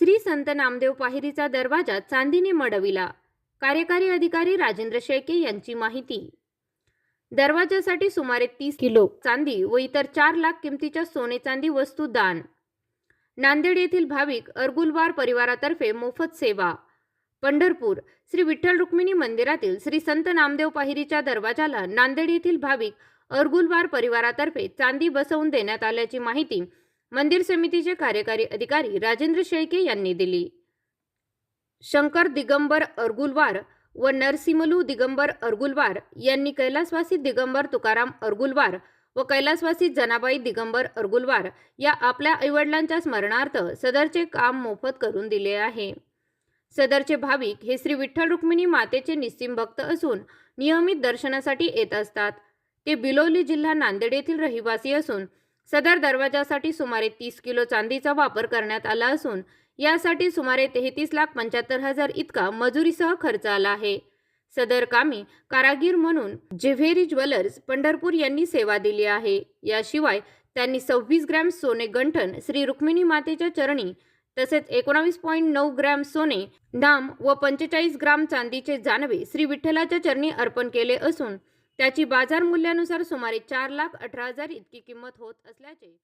श्री संत नामदेव पाहिरीचा दरवाजा चांदीने मडविला. कार्यकारी अधिकारी राजेंद्र शेळके यांची माहिती. दरवाजासाठी सुमारे तीस किलो चांदी व इतर चार लाख किमतीच्या सोने चांदी वस्तू दान. नांदेड येथील भाविक अर्गुलवार परिवारातर्फे मोफत सेवा. पंढरपूर श्री विठ्ठल रुक्मिणी मंदिरातील श्री संत नामदेव पाहिरीच्या दरवाजाला नांदेड येथील भाविक अर्गुलवार परिवारातर्फे चांदी बसवून देण्यात आल्याची माहिती मंदिर समितीचे कार्यकारी अधिकारी राजेंद्र शेळके यांनी दिली. शंकर दिगंबर अर्गुलवार व नरसिमलू दिगंबर अर्गुलवार यांनी कैलासवासी दिगंबर तुकाराम अर्गुलवार व कैलासवासी जनाबाई दिगंबर अर्गुलवार या आपल्या आईवडिलांच्या स्मरणार्थ सदरचे काम मोफत करून दिले आहे. सदरचे भाविक हे श्री विठ्ठल रुक्मिणी मातेचे निस्सिम भक्त असून नियमित दर्शनासाठी येत असतात. ते बिलोली जिल्हा नांदेड येथील रहिवासी असून सदर दरवाजासाठी सुमारे तीस किलो चांदीचा वापर करण्यात आला असून यासाठी सुमारे तेहतीस लाख पंच्याहत्तर हजार इतका मजुरीसह खर्च आला आहे. सदर कामी कारागीर म्हणून जेव्हेरी ज्वेलर्स पंढरपूर यांनी सेवा दिली आहे. याशिवाय त्यांनी सव्वीस ग्रॅम सोने गंठन श्री रुक्मिणी मातेच्या चरणी तसेच एकोणावीस पॉईंट नऊ ग्रॅम सोने नाम व पंचेचाळीस ग्राम चांदीचे जानवे श्री विठ्ठलाच्या चरणी अर्पण केले असून त्याची बाजार मूल्यानुसार सुमारे चार लाख अठरा हजार इतकी किंमत होत असल्याचे